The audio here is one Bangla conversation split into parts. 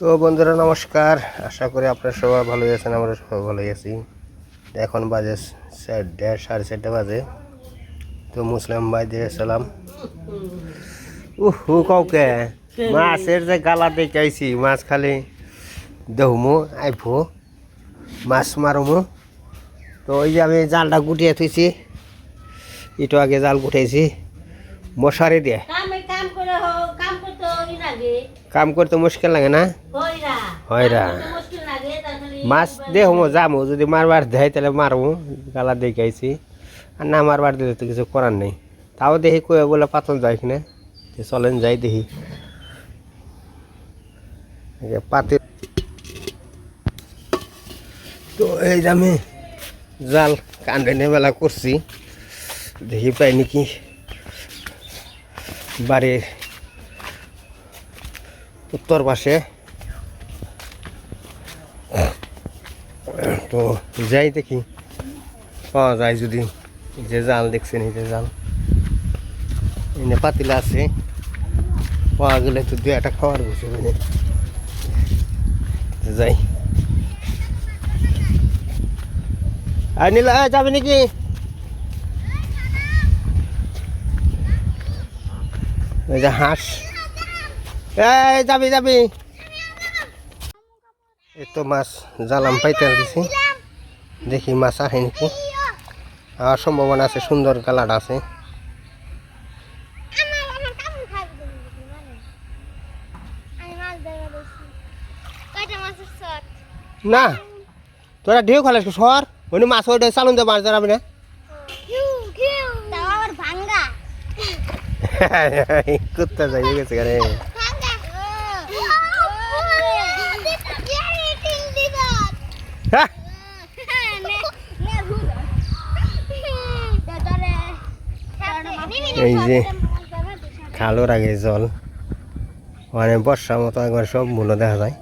তো বন্ধুরা, নমস্কার। আশা করি আপনারা সবাই ভালো আছেন, আমরা সবাই ভালো আছি। এখন বাজে দেড়, সাড়ে চারটে বাজে। তো মুসলিম ভাই দিয়ে সালাম। উহু, কাউকে? মাছের যে গালা দেখে আইছি, মাছ খালি দেহুমু, আইফু, মাছ মারুমু। তো ওই যে আমি জালটা গুটিয়ে থুইছি একটু আগে জাল গুটাইছি। মশারি দিয়ে কামে কাম করে হোক কাম করতে হয় লাগে কাম করতে মুশকিল লাগে না? হয়রা। মাছ দেহমো যামো। যদি মারবার দেয় তাহলে মারবো। গালা দেখে আইছি। আর না মারবার দিলে তো কিছু করার নেই। তাও দেখি কয়ে বলে পাতন যায় কিনা। চলেন যাই দেখি। পাতে তো এই যে আমি জাল কান্দে নেবেলা করছি। দেখি পাই নাকি বাড়ির উত্তর পাশে। তো যাই দেখি, পাওয়া যায় যদি। যে জাল দেখছেন, এই যে জাল। এনে পাতিলা আছে। পাওয়া গেলে তো দু একটা খাওয়ার বসে মানে। যাই। আর নীলা যাবে নাকি? এই যে হাঁস। এই যাবি যাবি। এই তো মাছ জালাম পাইতে দিছি দেখি মাছ আহে নাকি। আর সম্ভাবনা আছে সুন্দর কালার আছে। না তোরা ঢেউ খালাস সর। ওই মাছ ওইটা চালুন দে মাছ ধরাবি না। কুত্তা যাই গেছে হ্যাঁ এই যে খালোর আগে জল। মানে বর্ষার মতো একবার সব মূল্য দেখা যায়।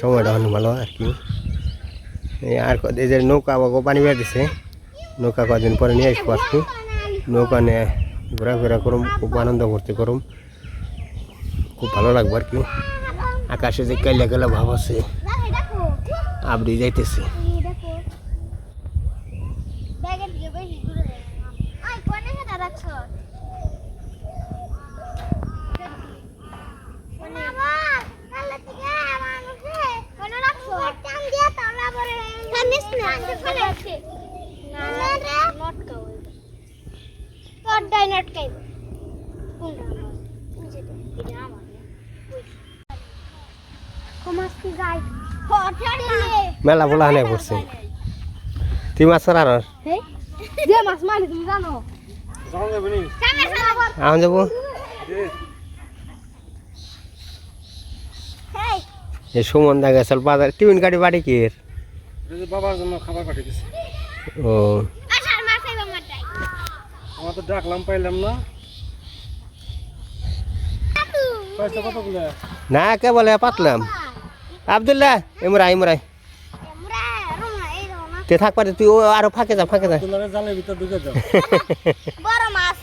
সময়টা অনেক ভালো, আর কি। আর এই যে নৌকা বাবু পানি বের দিছে। নৌকা কদিন পরে নিয়ে আসব আর কি নৌকা নিয়ে ঘোরাফেরা করুম, খুব আনন্দ করতে করুম। খুব ভালো লাগবে, আর কি। আকাশে যে কাইলা কাইলা ভাব আছে। আবরি যাইতেছে মেলা বলা হানে পড়ছে। তুই মাছ আর? যে মাছ মারি তুমি জানো? আম যাব? এই সুমন দা গেছিল বাজার টিফিন গাড়ি বাড়ি কি এর? বাবার জন্য খাবার পাঠিয়ে ও। আমার তো ডাকলাম পাইলাম না। না কে বলে পাতলাম। আবদুল্লাহ ইমরাই ইমরাই তে থাক পারে তুই ও আরও ফাঁকে যা ফাঁকে যা। জালের ভিতর ঢুকে যাও। বড় মাছ।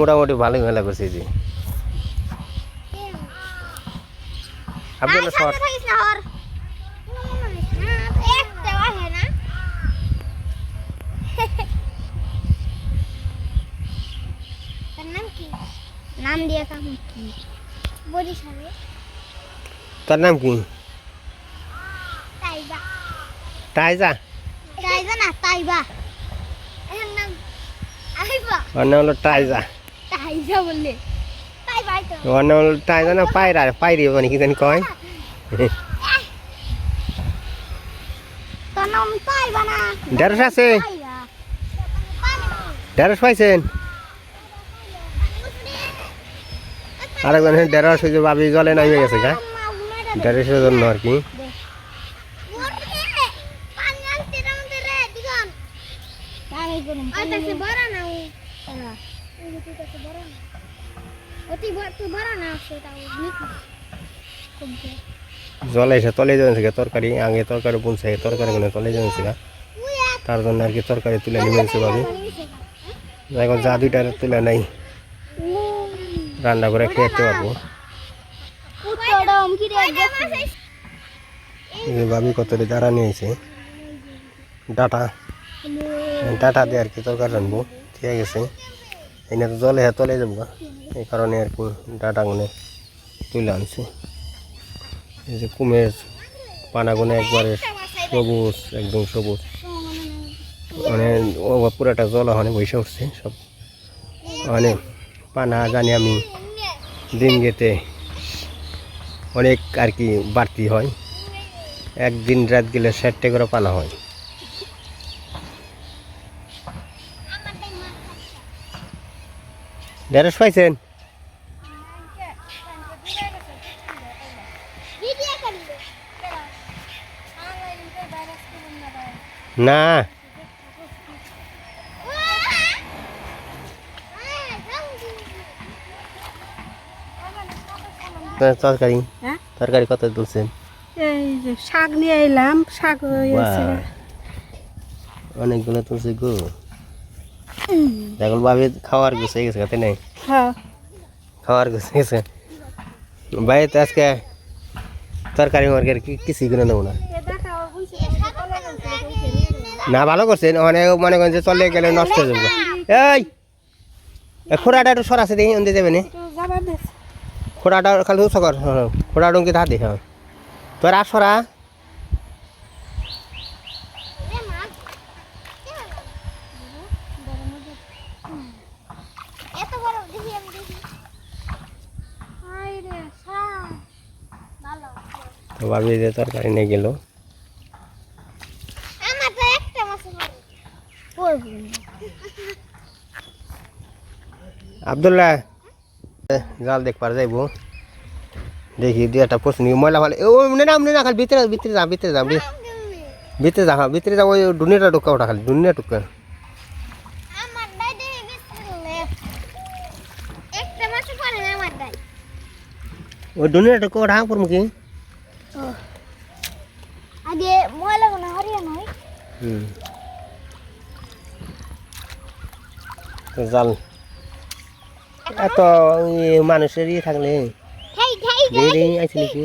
মোটামুটি ভালোই মেলা করছে যে আবদুল্লাহ সর। নাম কি? দিয়ে কাম কি বলিস তোর নাম কি? তাইবা টাইজা তাইবা না তাইবা ওর নাম হলো টাইজা তাইবা বললে ওর নাম হলো টাইজা না পায়রা পায়রি মানে কি জানি কয় ঢেঁড়স আছে ঢেঁড়স পাইছেন আরেকজন ঢেঁড়স হয়েছে ভাবি জলে নামিয়ে গেছে গা ঢেঁড়সের জন্য আর কি জলে এসে তলে যাচ্ছে তরকারি আগে তরকারি বুনছে, তরকারি মানে তলে যাচ্ছে তার জন্য আর কি তরকারি তুলে নিয়েছে ভাবি। এখন যা দুইটা তুলে নাই, রান্না করে খেতে পারব। ভাবি কত দাঁড়া নিয়েছে ডাটা ডাটা দিয়ে আর কি তরকারি রানবো ঠিক গেছে। এনে তো জলে হ্যাঁ তলে যাব এই কারণে আর কি ডাটা গুনে তুলে আনছে। এই যে কুমের পানাগুনে একবারে সবুজ, একদম সবুজ। মানে পুরাটা জল ওখানে বসে উঠছে সব। মানে পানা জানি আমি দিন গেতে অনেক আর কি বাড়তি হয়। একদিন রাত গেলে ষাটটা করে পানা হয়। ঢেঁড়স পাইছেন? না। তরকারি? হ্যাঁ? তরকারি কত তুলছেন? এই যে শাক নিয়ে এলাম শাক অনেকগুলো তুলছে গো। দেখুন ভাবি খাওয়ার গুছে গেছে তাই নাই? হ্যাঁ। খাওয়ার গুছে গেছে। ভাই তো আজকে তরকারি মরকারি কি কিছুই করে নেব না। না ভালো করছেন। অনেক মনে করেন যে চলে গেলে নষ্ট হয়ে যাবে। এই! খোড়াটা একটু সরাসরি দেখি অন্তে যাবে না। খোড়াটা খালি উৎস কর হ্যাঁ, খোড়া ডঙ্কি ধার দেখে তোর আর সরা তো ভাবি যে তরকারি নিয়ে গেল আমার তো একটা মাছ পড়ব আবদুল্লাহ এ, জাল দেখ পার যাইব। দেখি দুই একটা প্রশ্ন ময়লা ভালো ও মনে না মনে না খালি ভিতরে ভিতরে যা ভিতরে যা ভি- ভিতরে যা হ্যাঁ ভিতরে যা ওই দুনিয়াটা ঢুকা ওটা খালি দুনিয়া ঢুকা। আমার দাই দেখি বিসমিল্লাহ একটা মাছ পড়ে না আমার দাই ওই দুনিয়াটা ঢুকা ওটা হাঁ করব কি? আগে ময়লা কোনো হরিয়া নয় হুম। জাল। এত মানুষের ইয়ে থাকলে। আইছে নাকি?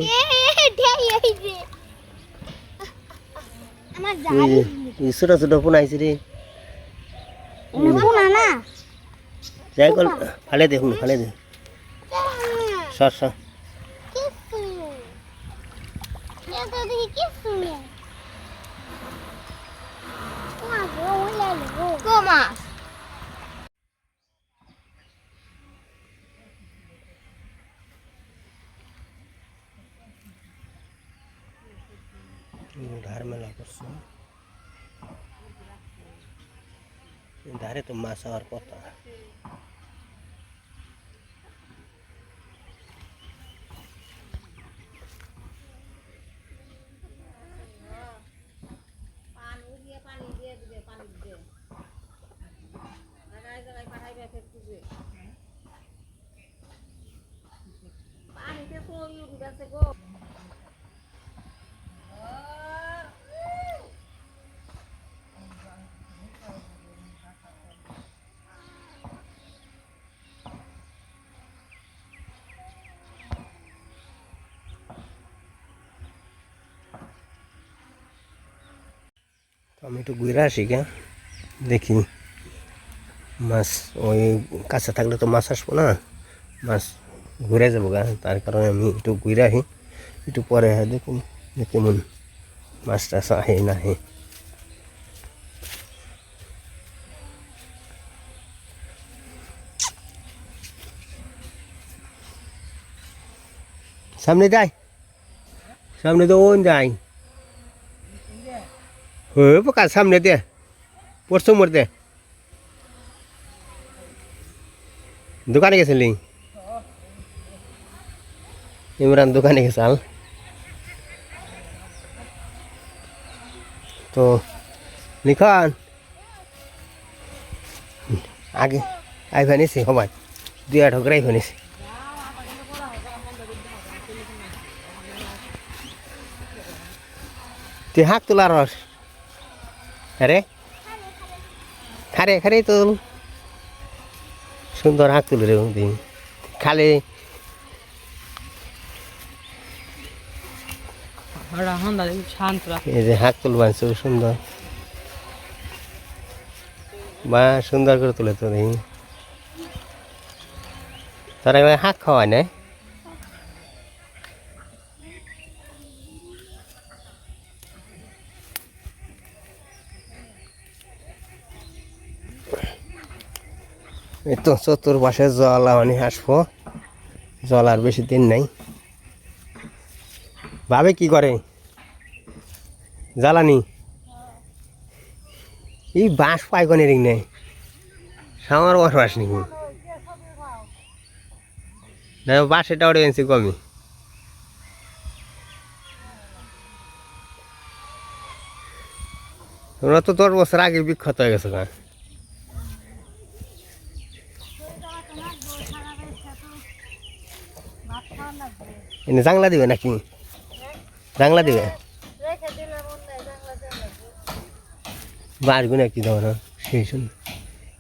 ছোট ছোট ফোন আইছে রে। শোনা না। যাই কল ফালে দে হুন ফালে দে। সর সর। কিছু এত দেখি কিছু নেই মাছ ধার মেলা করছ ধারে তো মাছ হওয়ার কথা। আমি একটু ঘুরে আসি কে দেখি। মাছ ওই কাছে থাকলে তো মাছ আসব না? মাছ ঘুরে যাব গা তার কারণে আমি একটু ঘুরে আসি। একটু পরে হ্যাঁ দেখুন কেমন মাছ টাছ আহে না হে সামনে যাই। সামনে তো ওন যাই। হয়ে পোকা সামনে দে পরশু মরতে দোকানে গেছিলি ইমরান দোকানে গেছাল তো লিখন আগে আই ফানিছি সবাই দুই আট হকরাই ফানিছি তুই হাক তোলার রস আরে? খারে খারে তোল সুন্দর হাঁক তুলে রে খালি এই যে হাত তুল বানছে সুন্দর। বা সুন্দর করে তুলে তো দেখি। তারা এখানে হাঁক খাওয়ায় না? এই তো চতুর্পাশে জল মানে আসব। জল আর বেশি দিন নাই। ভাবে কি করে? জ্বালানি? এই বাঁশ পাইকনে রিং নেই। সামার বাঁশ বাঁশ নি না বাঁশ এটা ওটা এনেছি কমই তোমরা তো দশ বছর আগে বিখ্যাত হয়ে গেছো গা। এনে জাংলা দিবে নাকি? জাংলা দিবে? বাড়বি নাকি না সেই শুন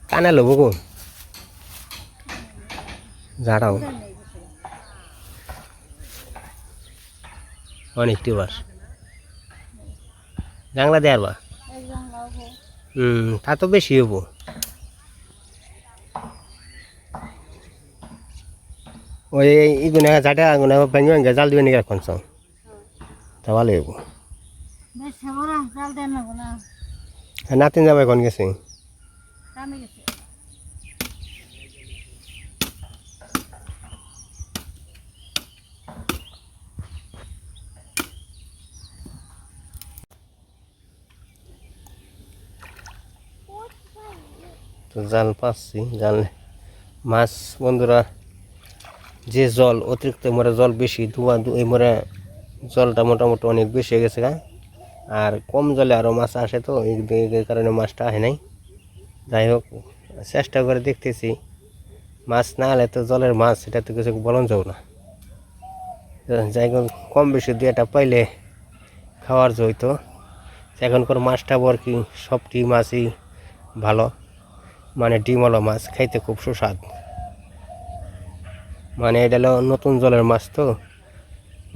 কানা লোবো গো। ঝাড়াও অনেকটি বাস জাংলা দেয়ার বা হুম তা তো বেশি হব। ওই ইগুনে ঝাঁটা আগুনে ভেঙে ভেঙে জাল দিবে নাকি এখন সব? তা ভালো হব নাতিন যাবে এখন জাল পাচ্ছি, জাল মাছ বন্ধুরা। যে জল, অতিরিক্ত মরে জল বেশি, ধোয়া এই মরে জলটা মোটামুটি অনেক বেশি হয়ে গেছে আর কম জলে আরও মাছ আসে তো, এই কারণে মাছটা আসে নাই। যাই হোক, চেষ্টা করে দেখতেছি। মাছ না হলে তো জলের মাছ সেটা তো কিছু বলন যাও না। যাই হোক, কম বেশি দু একটা পাইলে খাওয়ার জইতো এখনকার মাছটা বর কি, সবটি মাছই ভালো। মানে ডিমওয়ালা মাছ, খাইতে খুব সুস্বাদ। মানে এটা হলো নতুন জলের মাছ তো।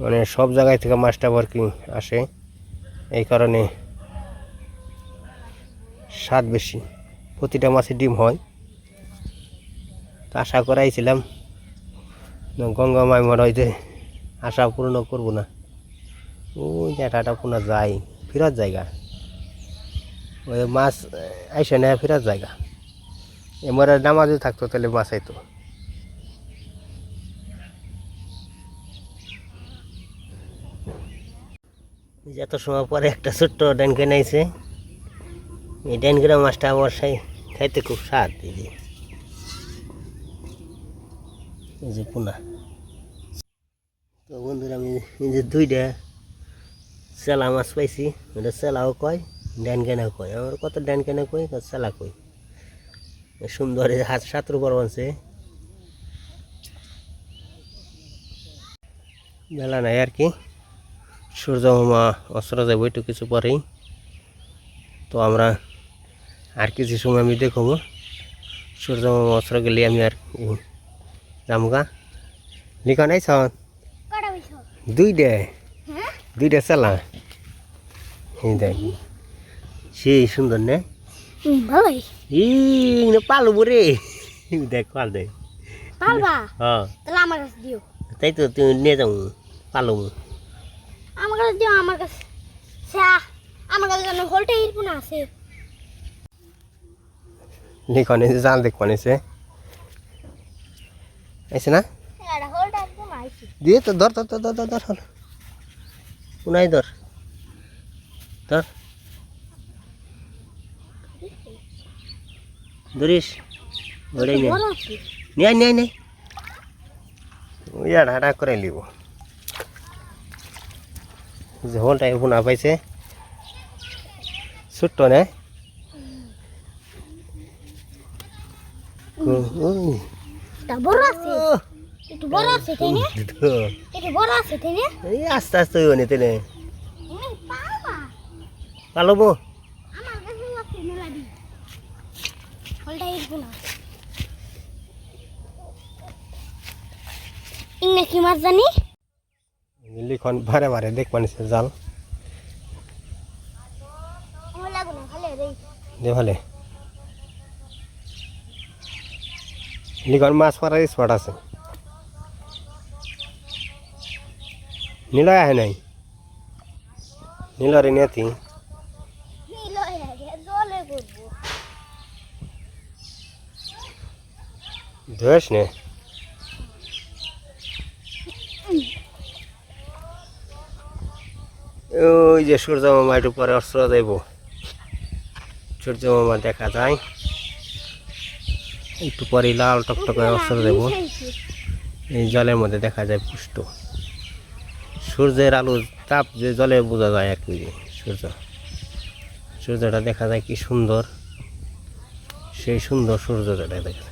মানে সব জায়গায় থেকে মাছটা আর কি আসে। এই কারণে স্বাদ বেশি। প্রতিটা মাছে ডিম হয়। তো আশা করাইছিলাম গঙ্গা মাই মনে হইতে আশা পূর্ণ করব না। ওই জায়গাটা পুনঃ যাই ফেরার জায়গা। ওই মাছ আইসে না, ফেরার জায়গা। এমরে নামাজও থাকতো তাহলে মাছ আইতো। এই যে এত সময় পরে একটা ছোট্ট ড্যানকে নাইছে এই ড্যানগুলো মাছটা সাই খাইতে খুব স্বাদ, এই যে। পোনা। তো বন্ধুরা, আমি এই যে দুইটা চেলা মাছ পাইছি ওটা চেলাও কয়, ড্যান কেনা কয়। আমার কত ড্যান কেনা কয়, কত চেলা কয়। সুন্দর হাত সাঁতর বড় আছে বেলা নাই আর কি। সূর্য মামা অস্ত্র যাব একটু কিছু পরেই। তো আমরা আর কিছু সময় আমি দেখব। সূর্য মামা অস্ত্র গেলে আমি আর যামগা। লিখা নাই সন? দুইটা। হ্যাঁ? দুইটা চালা। এই দেখ। সেই সুন্দর না? ই না পালবো রে। দেখ পাল দে। পালবা? হ্যাঁ। তাহলে আমার কাছে দিও। তাই তো তুমি নিয়ে যাও পালবো। আমার কাছে দিও আমার কাছে। সা আমার কাছে যেন হোলটা ইরপুন আছে। লিখনে জাল দেখ পানিছে আইছে না? দিয়ে তো ধর ধর ধর ধর ধর ধর উনাই ধর। ধর। ধরিস। ওটাই নে। বড় আছে। নিয়ে নিয়ে ওই হাঁটা করে লিব যে হলটা পুনা পাইছে ছোট্ট নে ওই তা বড় আছে একটু বড় আছে তাই না একটু বড় আছে। তাই না? এই আস্তে আস্তে হইব নি তেনে পালবা। মাছ জানি? লিখন বারে বারে দেখ মানুষ জাল। দে ভালে। লিখন মাছ মারার স্পট আছে। নিলয় আহে নাই? নিলরে নেতি। ধোয়াস নে? ওই যে সূর্য মামা একটু পরে অস্ত্র দেব। সূর্য মামা দেখা যায়। একটু পরে লাল টকটকে অস্ত্র দেব। এই জলের মধ্যে দেখা যায় পুষ্ট। সূর্যের আলো, তাপ যে জলে বোঝা যায় আর কি সূর্য। সূর্যটা দেখা যায় কি সুন্দর? সেই সুন্দর সূর্যটা দেখা যায়।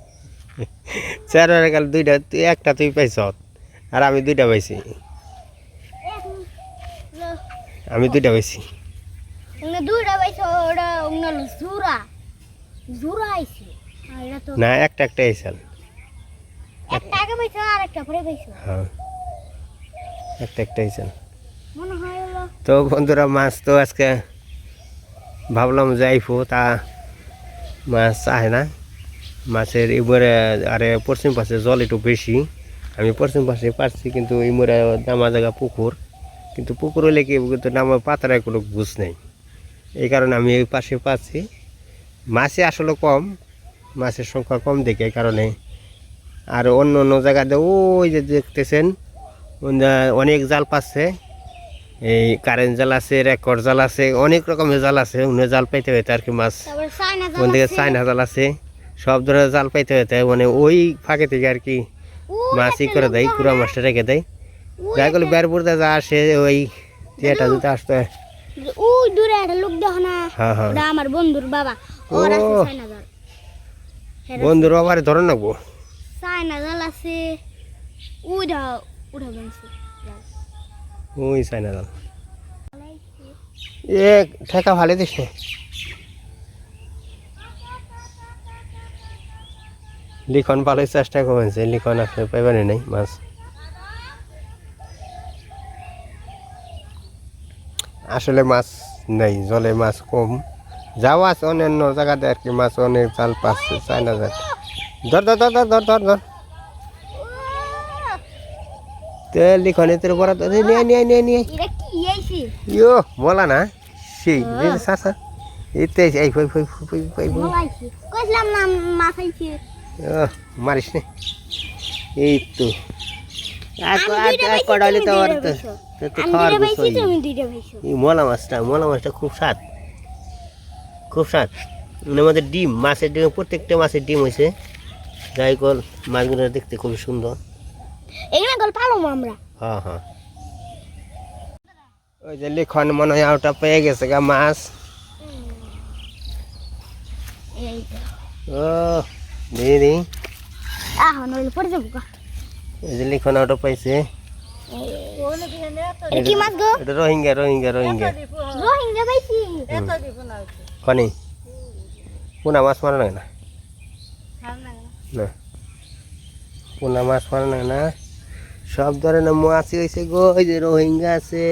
চারবার কাল দুইটা তুই একটা তুই পাইছ। আর আমি দুইটা পাইছি। আমি দুইটা পাইছি। না একটা একটা আইসাল একটা আগে পাইছে আর একটা পরে পাইছে। হ্যাঁ। একটা একটা আইসাল হয় তো বন্ধুরা মাছ তো আজকে ভাবলাম যাইফো তা মাছ চায় না। মাছের এবারে আরে পশ্চিম পাশে জল একটু বেশি। আমি পশ্চিম পাশে পারছি কিন্তু এই মোড়ে নামা জায়গা পুকুর। কিন্তু পুকুর হলে কি কিন্তু নামা পাতারায় কোনো বুঝ নেই। এই কারণে আমি এই পাশে পাচ্ছি মাছে আসলে কম মাছের সংখ্যা কম দেখে এই কারণে। আর অন্য অন্য জায়গাতে ওই যে দেখতেছেন অনেক জাল পাচ্ছে। এই কারেন্ট জাল আছে রেকর্ড জাল আছে অনেক রকমের জাল আছে। উনি জাল পাইতে হইতে আর কি মাছ কোন থেকে চাইনা জাল আছে। সব ধরনের জাল পাইতে হইতে মানে ওই ফাঁকে থেকে আর কি মাছ ই করে দেয় কুড়া মাছটা রেখে দেয়। যাই করলে বেরপুরতে যা আসে ওই থিয়েটার দিতে আসতে হয়। ওই দূরে একটা লোক দেখো না হ্যাঁ হ্যাঁ। ওটা আমার বন্ধুর বাবা। ওর আছে। চায়না বন্ধুর ধরে নেব আছে। উড়া উড়া বানছে ওই এ ঠেকা ভালো দিস লিখন ভালোই চেষ্টা করেছে লিখন আসলে পাইবানি নাই মাছ আসলে মাছ নেই জলে মাছ কম যাওয়া আছে অন্যান্য জায়গাতে আর কি মাছ অনেক জাল পাচ্ছে চাইনা জাল ধর ধর ধর ধর ধর ধর ধর তে লিখনে তোর বড় নিয়ে নিয়ে নিয়ে নিয়ে ইয়ো বলা না সেই সাসা এই ফই ফই ফই ফই ফই ভালো আইছে কইছিলাম না মাছ আইছে মারিস নে। এই তো। তুমি তো আর তো খাওয়ার এই মলা মাছটা মলা মাছটা খুব স্বাদ। খুব স্বাদ। এর মধ্যে ডিম মাছের ডিম প্রত্যেকটা মাছের ডিম হয়েছে যাই কল মাছগুলো দেখতে খুব সুন্দর। এখানে গল্প পালো আমরা। হ্যাঁ হ্যাঁ। ওই যে লিখন মনে হয় ওটা পেয়ে গেছে গা মাছ। এই পড়ে যাব গা এই যে লিখন ওটা পাইছে কি মাছ গো এটা রোহিঙ্গা রোহিঙ্গা রোহিঙ্গা রোহিঙ্গা পাইছি কনি পোনা মাছ মারা না না না পোনা মাছ মারা না না সব ধরনের মাছই হয়েছে গো ওই যে রোহিঙ্গা আছে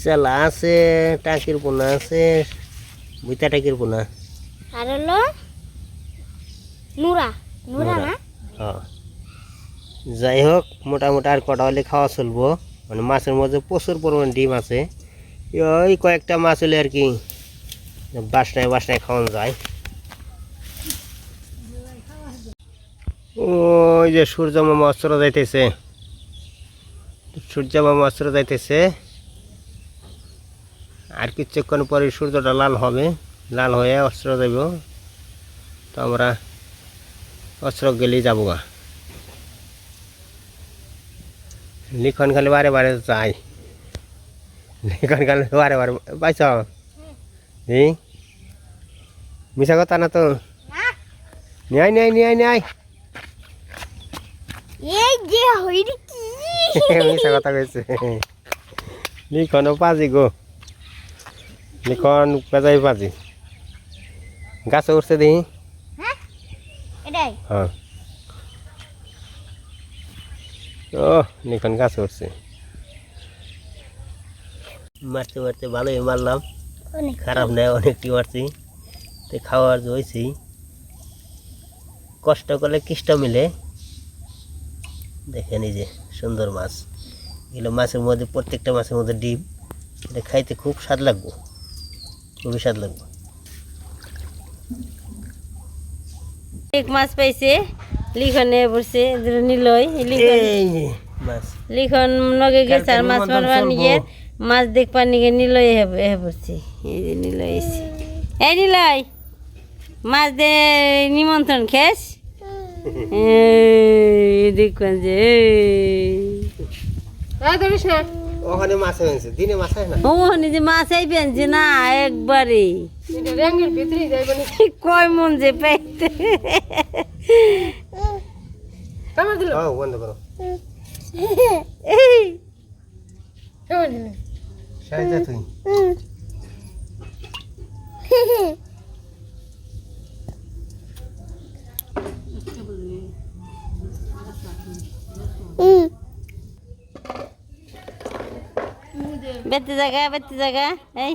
চেলা আছে টাকির পোনা আছে বুইতা টাকির পোনা আর হলো নুরা নুরা। না? হ্যাঁ। যাই হোক মোটামুটি আর কটা হলে খাওয়া চলবো। মানে মাছের মধ্যে প্রচুর পরিমাণ ডিম আছে। ওই কয়েকটা মাছ হলে আর কি বাসনায় বাসনায় খাওয়ানো যায়। ওই যে সূর্য মামা অস্ত্র যাইতেছে। সূর্য মামা অস্ত্র যাইতেছে। আর কিছুক্ষণ পরে সূর্যটা লাল হবে। লাল হয়ে অস্ত্র যাইব। তো আমরা অস্ত্র গেলেই যাব গা লিখন খালি বারে বারে চাই লিখন খালি বারে বারে পাইছ ই মিশা কথা না তো নিয়াই নিয়াই নিয়াই নিয়াই মিশা কথা কইছে লিখনও পাজি গো লিখন পেজাই পাজি গাছে উঠছে দেখি হ্যাঁ। ও লিখন গাছে উঠছে মারতে মারতে ভালোই মারলাম। খারাপ নেই অনেকটি মারছি। তো খাওয়ার হয়েছি কষ্ট করলে কিষ্ট মিলে। দেখেন এই যে সুন্দর মাছ। এগুলো মাছের মধ্যে প্রত্যেকটা মাছের মধ্যে ডিম। এটা খাইতে খুব স্বাদ লাগবো। খুবই স্বাদ লাগবে। এক মাছ পাইছে লিখনে বসে নিলই লিখন। যে লিখন নগে গেছে আর মাছ মারবার নিয়ে মাছ দেখবার নিয়ে নিলই হে পড়ছে এই যে নিলই এসে এই নিলই মাছ দে নিমন্ত্রণ খেস। এই দেখবেন যে ওখানে মাছ হয়েছে দিনে মাছ হয় না। ও নিজে মাছ আইবেন যে না একবারে। কয় মন যে পাইতে। ও বন্ধ করো। এই। সাইজা তুই। বেতে জায়গা বেতে জায়গা এই।